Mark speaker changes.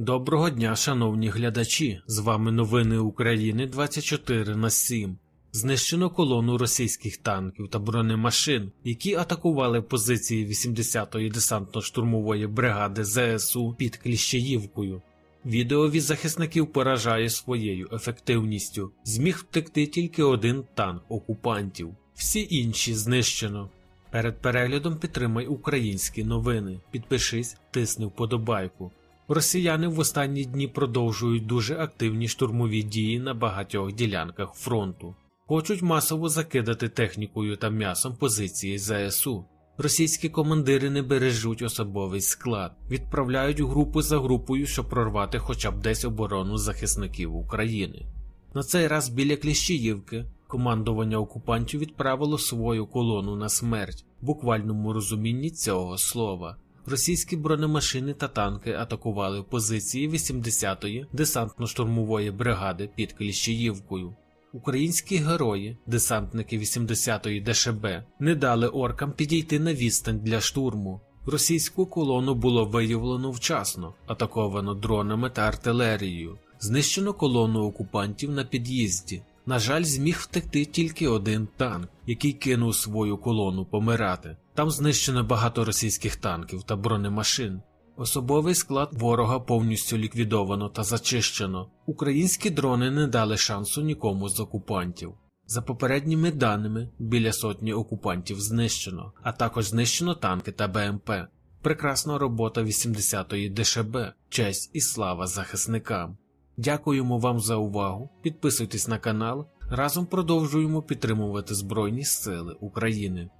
Speaker 1: Доброго дня, шановні глядачі! З вами новини України 24 на 7. Знищено колону російських танків та бронемашин, які атакували позиції 80-ї десантно-штурмової бригади ЗСУ під Кліщеївкою. Відео від захисників поражає своєю ефективністю. Зміг втекти тільки один танк окупантів, всі інші знищено. Перед переглядом підтримай українські новини. Підпишись, тисни вподобайку. Росіяни в останні дні продовжують дуже активні штурмові дії на багатьох ділянках фронту. Хочуть масово закидати технікою та м'ясом позиції ЗСУ. Російські командири не бережуть особовий склад, відправляють групу за групою, щоб прорвати хоча б десь оборону захисників України. На цей раз біля Кліщіївки командування окупантів відправило свою колону на смерть, в буквальному розумінні цього слова. Російські бронемашини та танки атакували позиції 80-ї десантно-штурмової бригади під Кліщіївкою. Українські герої, десантники 80-ї ДШБ, не дали оркам підійти на відстань для штурму. Російську колону було виявлено вчасно, атаковано дронами та артилерією. Знищено колону окупантів на під'їзді. На жаль, зміг втекти тільки один танк, який кинув свою колону помирати. Там знищено багато російських танків та бронемашин. Особовий склад ворога повністю ліквідовано та зачищено. Українські дрони не дали шансу нікому з окупантів. За попередніми даними, біля сотні окупантів знищено, а також знищено танки та БМП. Прекрасна робота 80-ї ДШБ, честь і слава захисникам. Дякуємо вам за увагу. Підписуйтесь на канал. Разом продовжуємо підтримувати Збройні Сили України.